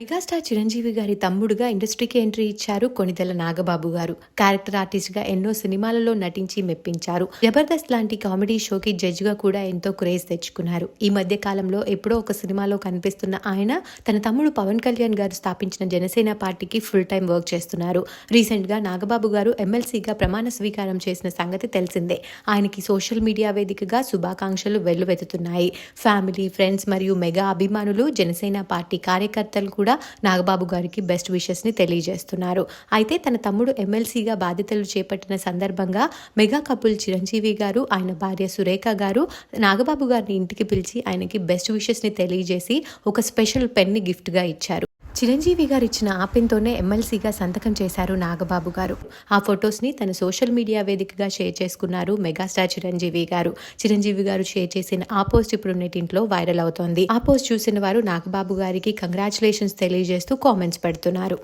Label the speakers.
Speaker 1: Megastar Chiranjeevi గారి తమ్ముడుగా ఇండస్ట్రీకి entry ఇచ్చారు కొణిదెల నాగబాబు గారు. క్యారెక్టర్ ఆర్టిస్ట్గా ఎన్నో సినిమాలలో నటించి మెప్పించారు. జబర్దస్త్ లాంటి కామెడీ షోకి జడ్జ్గా కూడా ఎంతో క్రేజ్ తెచ్చుకున్నారు. ఈ మధ్య కాలంలో ఎప్పుడో ఒక సినిమాలో కనిపిస్తున్న ఆయన తన తమ్ముడు పవన్ కళ్యాణ్ గారు స్థాపించిన జనసేన పార్టీకి ఫుల్ టైం వర్క్ చేస్తున్నారు. రీసెంట్గా నాగబాబు గారు ఎమ్మెల్సీగా ప్రమాణ స్వీకారం చేసిన సంగతి తెలిసిందే. ఆయనకి సోషల్ మీడియా వేదికగా శుభాకాంక్షలు వెల్లువెత్తుతున్నాయి. ఫ్యామిలీ ఫ్రెండ్స్ మరియు మెగా అభిమానులు జనసేన పార్టీ కార్యకర్తలు కూడా నాగబాబు గారికి బెస్ట్ విషెస్ని తెలియజేస్తున్నారు. అయితే తన తమ్ముడు ఎమ్మెల్సీగా బాధ్యతలు చేపట్టిన సందర్భంగా మెగా కపుల్ చిరంజీవి గారు ఆయన భార్య సురేఖ గారు నాగబాబు గారిని ఇంటికి పిలిచి ఆయనకి బెస్ట్ విషెస్ని తెలియజేసి ఒక స్పెషల్ పెన్ గిఫ్ట్గా గిఫ్ట్గా ఇచ్చారు. చిరంజీవి గారు ఇచ్చిన ఆపెన్తోనే ఎమ్మెల్సీగా సంతకం చేశారు నాగబాబు గారు. ఆ ఫొటోస్ని తన సోషల్ మీడియా వేదికగా షేర్ చేసుకున్నారు మెగాస్టార్ చిరంజీవి గారు. చిరంజీవి గారు షేర్ చేసిన ఆ పోస్ట్ ఇప్పుడు నెటింట్లో వైరల్ అవుతోంది. ఆ పోస్ట్ చూసిన వారు నాగబాబు గారికి కంగ్రాచులేషన్స్ తెలియజేస్తూ కామెంట్స్ పెడుతున్నారు.